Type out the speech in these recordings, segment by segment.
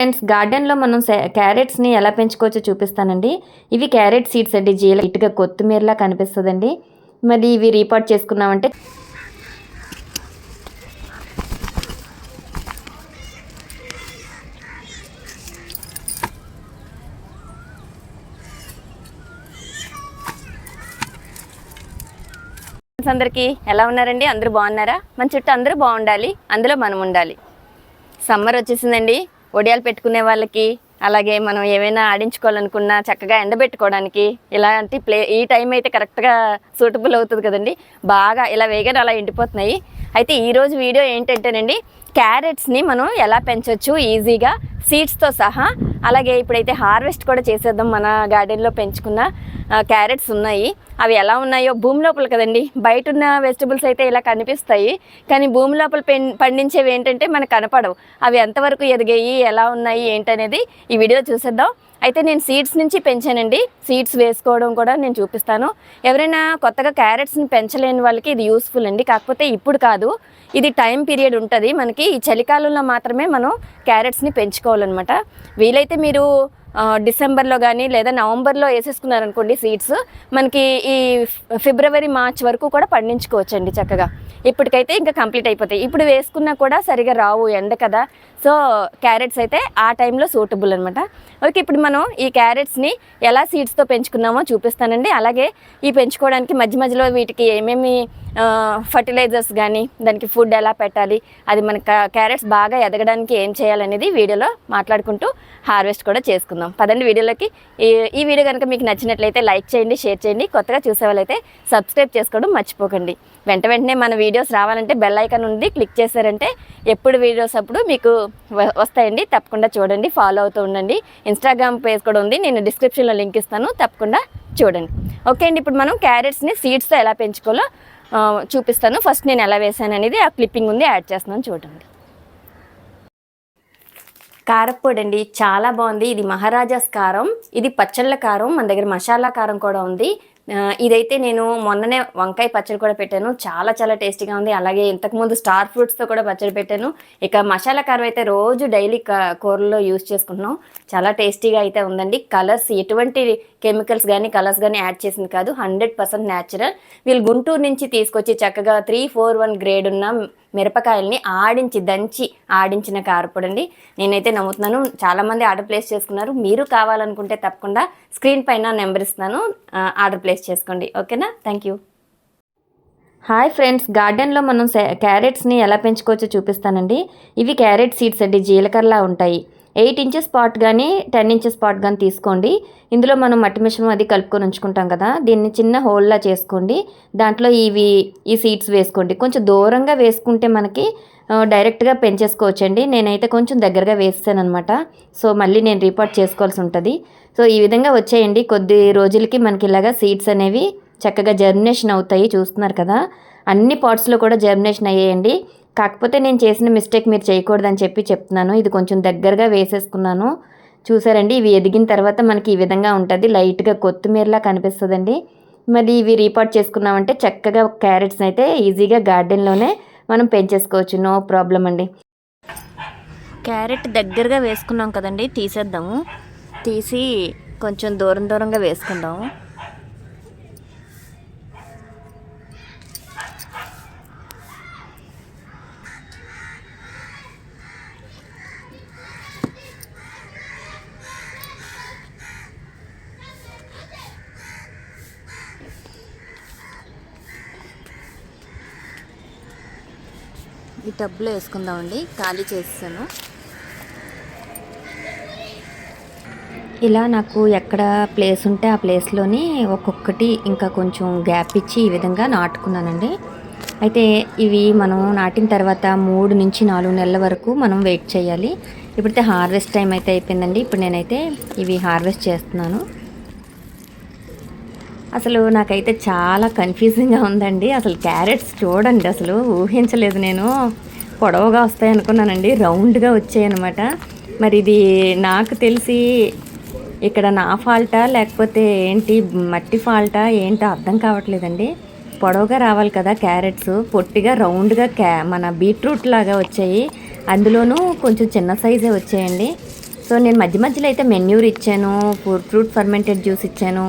Friends గార్డెన్లో మనం క్యారెట్స్ని ఎలా పెంచుకోవచ్చో చూపిస్తానండి. ఇవి క్యారెట్ సీడ్స్ అండి జీల ఇటుగా కొత్తిమీరలా కనిపిస్తుందండి. మరి ఇవి రీపాట్ చేసుకున్నామంటే ఫ్రెండ్స్ అందరికీ ఎలా ఉన్నారండి? అందరూ బాగున్నారా? మన చుట్టూ అందరూ బాగుండాలి. అందులో మనం ఉండాలి. సమ్మర్ వచ్చేసిందండి. ఒడియాలు పెట్టుకునే వాళ్ళకి అలాగే మనం ఏమైనా ఆడించుకోవాలనుకున్నా చక్కగా ఎండబెట్టుకోవడానికి ఇలాంటి ప్లే ఈ టైం అయితే కరెక్ట్గా సూటబుల్ అవుతుంది కదండి. బాగా ఇలా వేగన అలా ఎండిపోతున్నాయి. అయితే ఈరోజు వీడియో ఏంటంటేనండి క్యారెట్స్ని మనం ఎలా పెంచవచ్చు ఈజీగా సీడ్స్తో సహా. అలాగే ఇప్పుడైతే హార్వెస్ట్ కూడా చేసేద్దాం. మన గార్డెన్లో పెంచుకున్న క్యారెట్స్ ఉన్నాయి. అవి ఎలా ఉన్నాయో భూమి లోపల కదండి. బయట ఉన్న వెజిటబుల్స్ అయితే ఇలా కనిపిస్తాయి. కానీ భూమి లోపల పెన్ పండించేవి ఏంటంటే మనకు కనపడవు. అవి ఎంతవరకు ఎదిగాయి ఎలా ఉన్నాయి ఏంటనేది ఈ వీడియో చూసేద్దాం. అయితే నేను సీడ్స్ నుంచి పెంచానండి. సీడ్స్ వేసుకోవడం కూడా నేను చూపిస్తాను. ఎవరైనా కొత్తగా క్యారెట్స్ని పెంచలేని వాళ్ళకి ఇది యూస్ఫుల్ అండి. కాకపోతే ఇప్పుడు కాదు. ఇది టైం పీరియడ్ ఉంటుంది. మనకి ఈ చలికాలంలో మాత్రమే మనం క్యారెట్స్ని పెంచుకోవాలన్నమాట. వీలైతే మీరు డిసెంబర్లో కానీ లేదా నవంబర్లో వేసేసుకున్నారనుకోండి సీడ్స్ మనకి ఈ ఫిబ్రవరి మార్చ్ వరకు కూడా పండించుకోవచ్చండి చక్కగా. ఇప్పటికైతే ఇంకా కంప్లీట్ అయిపోతాయి. ఇప్పుడు వేసుకున్నా కూడా సరిగా రావు ఎండ కదా. సో క్యారెట్స్ అయితే ఆ టైంలో సూటబుల్ అనమాట ఓకే ఇప్పుడు మనం ఈ క్యారెట్స్ని ఎలా సీడ్స్తో పెంచుకున్నామో చూపిస్తానండి. అలాగే ఈ పెంచుకోవడానికి మధ్య మధ్యలో వీటికి ఏమేమి ఫర్టిలైజర్స్ కానీ దానికి ఫుడ్ ఎలా పెట్టాలి అది మన క్యారెట్స్ బాగా ఎదగడానికి ఏం చేయాలనేది వీడియోలో మాట్లాడుకుంటూ హార్వెస్ట్ కూడా చేసుకుందాం. పదండి వీడియోలోకి. ఈ వీడియో కనుక మీకు నచ్చినట్లయితే లైక్ చేయండి షేర్ చేయండి. కొత్తగా చూసే వాళ్ళైతే సబ్స్క్రైబ్ చేసుకోవడం మర్చిపోకండి. వెంట వెంటనే మన వీడియోస్ రావాలంటే బెల్ ఐకాన్ ఉంది క్లిక్ చేశారంటే ఎప్పుడు వీడియోస్ అప్పుడు మీకు వస్తాయండి. తప్పకుండా చూడండి ఫాలో అవుతూ ఉండండి. ఇన్స్టాగ్రామ్ పేజ్ కూడా ఉంది. నేను డిస్క్రిప్షన్లో లింక్ ఇస్తాను. తప్పకుండా చూడండి. ఓకే అండి ఇప్పుడు మనం క్యారెట్స్ని సీడ్స్తో ఎలా పెంచుకోవాలో చూపిస్తాను. ఫస్ట్ నేను ఎలా వేసాను అనేది ఆ క్లిప్పింగ్ ఉంది యాడ్ చేస్తున్నాను చూడండి. కారప్పొడి అండి చాలా బాగుంది. ఇది మహారాజాస్ కారం ఇది పచ్చళ్ళ కారం మన దగ్గర మసాలా కారం కూడా ఉంది. ఇదైతే నేను మొన్ననే వంకాయ పచ్చడి కూడా పెట్టాను. చాలా చాలా టేస్టీగా ఉంది. అలాగే ఇంతకుముందు స్టార్ ఫ్రూట్స్తో కూడా పచ్చడి పెట్టాను. ఇక మసాలా కారం అయితే రోజు డైలీ కూరల్లో యూజ్ చేసుకుంటున్నాం. చాలా టేస్టీగా అయితే ఉందండి. కలర్స్ ఎటువంటి కెమికల్స్ కానీ కలర్స్ కానీ యాడ్ చేసింది కాదు. Hundred percent natural. వీళ్ళు గుంటూరు నుంచి తీసుకొచ్చి చక్కగా త్రీ ఫోర్ వన్ గ్రేడ్ ఉన్న మిరపకాయల్ని ఆడించి దంచి ఆడించిన కారపొడి అండి నేనైతే నమ్ముతున్నాను చాలామంది ఆర్డర్ ప్లేస్ చేసుకున్నారు. మీరు కావాలనుకుంటే తప్పకుండా స్క్రీన్ పైన నెంబర్ ఇస్తున్నాను ఆర్డర్ ప్లేస్ చేసుకోండి. ఓకేనా? Thank you. హాయ్ ఫ్రెండ్స్ గార్డెన్లో మనం క్యారెట్స్ని ఎలా పెంచుకోవచ్చో చూపిస్తానండి. ఇవి క్యారెట్ సీడ్స్ అండి జీలకర్రలా ఉంటాయి. ఎయిట్ ఇంచెస్ పాట్ కానీ టెన్ ఇంచెస్ పాట్ కానీ తీసుకోండి. ఇందులో మనం మట్టి మిశ్రమం అది కలుపుకొని ఉంచుకుంటాం కదా దీన్ని చిన్న హోల్లా చేసుకోండి. దాంట్లో ఇవి ఈ సీడ్స్ వేసుకోండి. కొంచెం దూరంగా వేసుకుంటే మనకి డైరెక్ట్గా పెంచేసుకోవచ్చండి. నేనైతే కొంచెం దగ్గరగా వేస్తాను అనమాట సో మళ్ళీ నేను రిపోర్ట్ చేసుకోవాల్సి ఉంటుంది. సో ఈ విధంగా వచ్చేయండి. కొద్ది రోజులకి మనకి ఇలాగా సీడ్స్ అనేవి చక్కగా జర్మినేషన్ అవుతాయి. చూస్తున్నారు కదా? అన్ని పార్ట్స్లో కూడా జర్మినేషన్ అయ్యేయండి. కాకపోతే నేను చేసిన మిస్టేక్ మీరు చేయకూడదని చెప్పి చెప్తున్నాను. ఇది కొంచెం దగ్గరగా వేసేసుకున్నాను. చూసారండి ఇవి ఎదిగిన తర్వాత మనకి ఈ విధంగా ఉంటుంది. లైట్గా కొత్తిమీరలా కనిపిస్తుందండి. మరి ఇవి రీపాట్ చేసుకున్నామంటే చక్కగా క్యారెట్స్ అయితే ఈజీగా గార్డెన్లోనే మనం పెంచేసుకోవచ్చు. నో ప్రాబ్లం అండి. క్యారెట్ దగ్గరగా వేసుకున్నాం కదండి తీసేద్దాము. తీసి కొంచెం దూరం దూరంగా వేసుకుందాము. ఈ టబ్లో వేసుకుందామండి. ఖాళీ చేస్తాను ఇలా నాకు ఎక్కడ ప్లేస్ ఉంటే ఆ ప్లేస్లోని ఒక్కొక్కటి ఇంకా కొంచెం గ్యాప్ ఇచ్చి ఈ విధంగా నాటుకున్నానండి. అయితే ఇవి మనం నాటిన తర్వాత మూడు నుంచి నాలుగు నెలల వరకు మనం వెయిట్ చేయాలి. ఇప్పుడైతే హార్వెస్ట్ టైం అయితే అయిపోయిందండి. ఇప్పుడు నేనైతే ఇవి హార్వెస్ట్ చేస్తున్నాను. అసలు నాకైతే చాలా కన్ఫ్యూజింగ్గా ఉందండి. అసలు క్యారెట్స్ చూడండి అసలు ఊహించలేదు నేను. పొడవుగా వస్తాయి అనుకున్నానండి రౌండ్గా వచ్చాయి అనమాట మరి ఇది నాకు తెలిసి ఇక్కడ నా ఫాల్టా లేకపోతే ఏంటి మట్టి ఫాల్టా ఏంటో అర్థం కావట్లేదండి. పొడవుగా రావాలి కదా క్యారెట్స్ పొట్టిగా రౌండ్గా క్యా మన బీట్రూట్ లాగా వచ్చాయి. అందులోనూ కొంచెం చిన్న సైజే వచ్చాయండి. సో నేను మధ్య మధ్యలో అయితే మెన్యూర్ ఇచ్చాను ఫ్రూట్ ఫ్రూట్ ఫర్మెంటెడ్ జ్యూస్ ఇచ్చాను.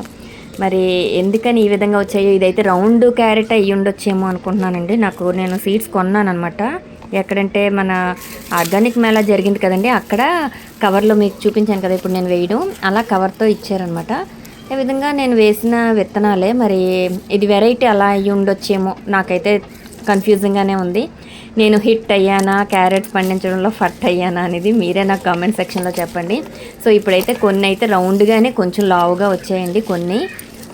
మరి ఎందుకని ఈ విధంగా వచ్చాయో ఇదైతే రౌండ్ క్యారెట్ అయ్యి ఉండొచ్చేమో అనుకుంటున్నానండి. నాకు నేను సీడ్స్ కొన్నాను అనమాట ఎక్కడంటే మన ఆర్గానిక్ మేళా జరిగింది కదండి అక్కడ కవర్లో మీకు చూపించాను కదా ఇప్పుడు నేను వేయడం. అలా కవర్తో ఇచ్చారనమాట ఈ విధంగా నేను వేసిన విత్తనాలే మరి ఇది వెరైటీ అలా అయ్యి ఉండొచ్చేమో. నాకైతే కన్ఫ్యూజింగ్గానే ఉంది. నేను హిట్ అయ్యానా క్యారెట్స్ పండించడంలో ఫట్ అయ్యానా అనేది మీరే నాకు కామెంట్ సెక్షన్లో చెప్పండి. సో ఇప్పుడైతే కొన్ని అయితే రౌండ్గానే కొంచెం లావుగా వచ్చాయండి. కొన్ని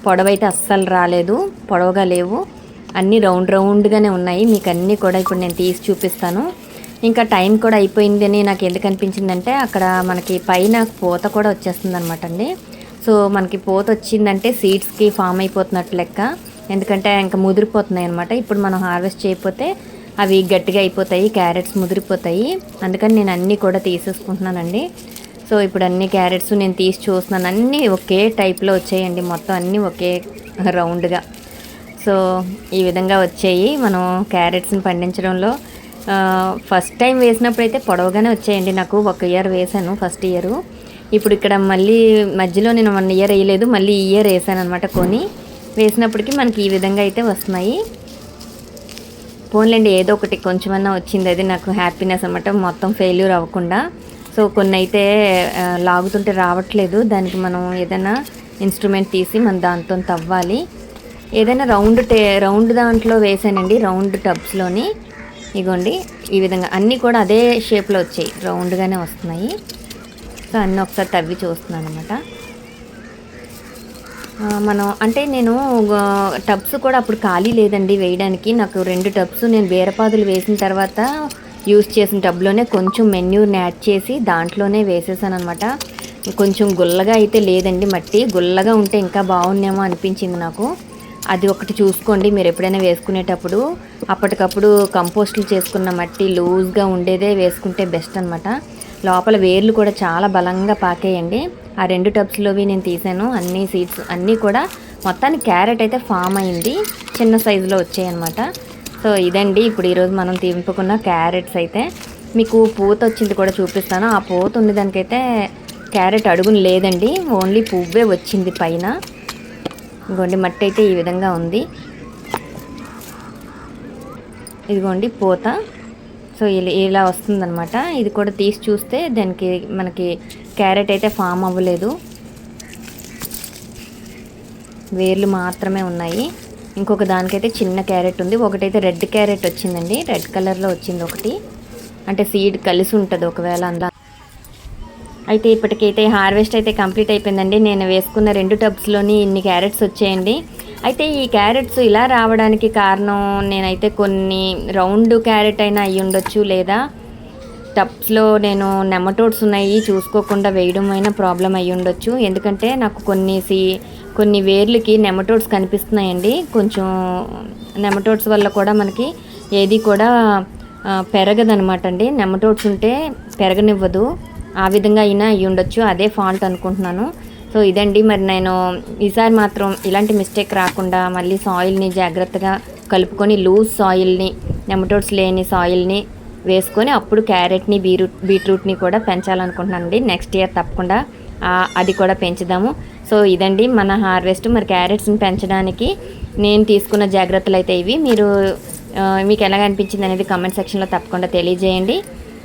పొడవైతే అస్సలు రాలేదు పొడవగా లేవు. అన్నీ రౌండ్ రౌండ్గానే ఉన్నాయి. మీకు అన్నీ కూడా ఇప్పుడు నేను తీసి చూపిస్తాను. ఇంకా టైం కూడా అయిపోయిందని నాకు ఎందుకు అనిపించిందంటే అక్కడ మనకి పైన పూత కూడా వచ్చేస్తుంది అనమాట అండి సో మనకి పూత వచ్చిందంటే సీడ్స్కి ఫామ్ అయిపోతున్నట్టు లెక్క. ఎందుకంటే ఇంకా ముదిరిపోతున్నాయి అనమాట ఇప్పుడు మనం హార్వెస్ట్ చేయకపోతే అవి గట్టిగా అయిపోతాయి క్యారెట్స్ ముదిరిపోతాయి. అందుకని నేను అన్నీ కూడా తీసేసుకుంటున్నానండి. సో ఇప్పుడు అన్ని క్యారెట్స్ నేను తీసి చూస్తున్నాను. అన్నీ ఒకే టైప్లో వచ్చాయండి. మొత్తం అన్నీ ఒకే రౌండ్గా. సో ఈ విధంగా వచ్చాయి. మనం క్యారెట్స్ని పండించడంలో ఫస్ట్ టైం వేసినప్పుడు అయితే పొడవుగానే వచ్చాయండి. నాకు ఒక ఇయర్ వేసాను ఫస్ట్ ఇయర్. ఇప్పుడు ఇక్కడ మళ్ళీ మధ్యలో నేను వన్ ఇయర్ వేయలేదు. మళ్ళీ ఈ ఇయర్ వేసాను అనమాట కొని వేసినప్పటికీ మనకి ఈ విధంగా అయితే వస్తున్నాయి. పోన్లేండి ఏదో ఒకటి కొంచెమన్నా వచ్చింది అది నాకు హ్యాపీనెస్ అనమాట మొత్తం ఫెయిల్యూర్ అవ్వకుండా. సో కొన్ని అయితే లాగుతుంటే రావట్లేదు దానికి మనం ఏదైనా ఇన్స్ట్రుమెంట్ తీసి మనం దాంతో తవ్వాలి. ఏదైనా రౌండ్ టే రౌండ్ దాంట్లో వేసానండి రౌండ్ టబ్స్లోని. ఇగోండి ఈ విధంగా అన్నీ కూడా అదే షేప్లో వచ్చాయి రౌండ్గానే వస్తున్నాయి. సో అన్నీ ఒకసారి తవ్వి చూస్తున్నాను అనమాట మనం అంటే నేను టబ్స్ కూడా అప్పుడు ఖాళీ లేదండి వేయడానికి. నాకు రెండు టబ్స్ నేను బీరపాదులు వేసిన తర్వాత యూస్ చేసిన టబ్లోనే కొంచెం మెన్యూర్ని యాడ్ చేసి దాంట్లోనే వేసేసాను అనమాట కొంచెం గుల్లగా అయితే లేదండి మట్టి. గుల్లగా ఉంటే ఇంకా బాగుందేమో అనిపించింది నాకు. అది ఒకటి చూసుకోండి మీరు ఎప్పుడైనా వేసుకునేటప్పుడు. అప్పటికప్పుడు కంపోస్టులు చేసుకున్న మట్టి లూజ్గా ఉండేదే వేసుకుంటే బెస్ట్ అనమాట లోపల వేర్లు కూడా చాలా బలంగా పాకేయండి. ఆ రెండు టబ్స్లోవి నేను తీసాను. అన్ని సీడ్స్ అన్నీ కూడా మొత్తానికి క్యారెట్ అయితే ఫామ్ అయింది. చిన్న సైజులో వచ్చాయి అనమాట సో ఇదండి ఇప్పుడు ఈరోజు మనం తింపుకున్న క్యారెట్స్ అయితే. మీకు పూత వచ్చింది కూడా చూపిస్తాను. ఆ పూత ఉన్నదానికైతే క్యారెట్ అడుగును లేదండి. ఓన్లీ పువ్వే వచ్చింది పైన. ఇదిగోండి మట్టి అయితే ఈ విధంగా ఉంది. ఇదిగోండి పూత. సో ఇలా ఇలా వస్తుందన్నమాట. ఇది కూడా తీసి చూస్తే దానికి మనకి క్యారెట్ అయితే ఫామ్ అవ్వలేదు. వేర్లు మాత్రమే ఉన్నాయి. ఇంకొక దానికైతే చిన్న క్యారెట్ ఉంది. ఒకటైతే రెడ్ క్యారెట్ వచ్చిందండి. రెడ్ కలర్లో వచ్చింది ఒకటి. అంటే సీడ్ కలిసి ఉంటుంది ఒకవేళ అందా అయితే ఇప్పటికైతే హార్వెస్ట్ అయితే కంప్లీట్ అయిపోయిందండి. నేను వేసుకున్న రెండు టబ్స్లోని ఇన్ని క్యారెట్స్ వచ్చాయండి. అయితే ఈ క్యారెట్స్ ఇలా రావడానికి కారణం నేనైతే కొన్ని రౌండ్ క్యారెట్ అయినా అయ్యి ఉండొచ్చు లేదా టబ్స్లో నేను నెమటోడ్స్ ఉన్నాయి చూసుకోకుండా వేయడం అయినా ప్రాబ్లం అయ్యి ఉండొచ్చు. ఎందుకంటే నాకు కొన్ని కొన్ని వేర్లకి నెమటోడ్స్ కనిపిస్తున్నాయండి. కొంచెం నెమటోడ్స్ వల్ల కూడా మనకి ఏది కూడా పెరగదనమాట అండి. నెమటోడ్స్ ఉంటే పెరగనివ్వదు. ఆ విధంగా అయినా అయ్యి ఉండొచ్చు. అదే ఫాల్ట్ అనుకుంటున్నాను. సో ఇదండి. మరి నేను ఈసారి మాత్రం ఇలాంటి మిస్టేక్ రాకుండా మళ్ళీ సాయిల్ని జాగ్రత్తగా కలుపుకొని లూజ్ సాయిల్ని నెమటోడ్స్ లేని సాయిల్ని వేసుకొని అప్పుడు క్యారెట్ని బీరూట్ బీట్రూట్ని కూడా పెంచాలనుకుంటున్నానండి. నెక్స్ట్ ఇయర్ తప్పకుండా అది కూడా పెంచుదాము. సో ఇదండి మన హార్వెస్ట్. మరి క్యారెట్స్ని పెంచడానికి నేను తీసుకున్న జాగ్రత్తలు అయితే ఇవి. మీరు మీకు ఎలాగ అనిపించింది అనేది కామెంట్ సెక్షన్లో తప్పకుండా తెలియజేయండి.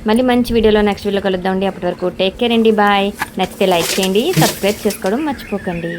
మళ్ళీ మంచి వీడియోలో నెక్స్ట్ వీడియో కలుద్దామండి. అప్పటి వరకు టేక్ కేర్ అండి బాయ్ నచ్చితే లైక్ చేయండి సబ్స్క్రైబ్ చేసుకోవడం మర్చిపోకండి.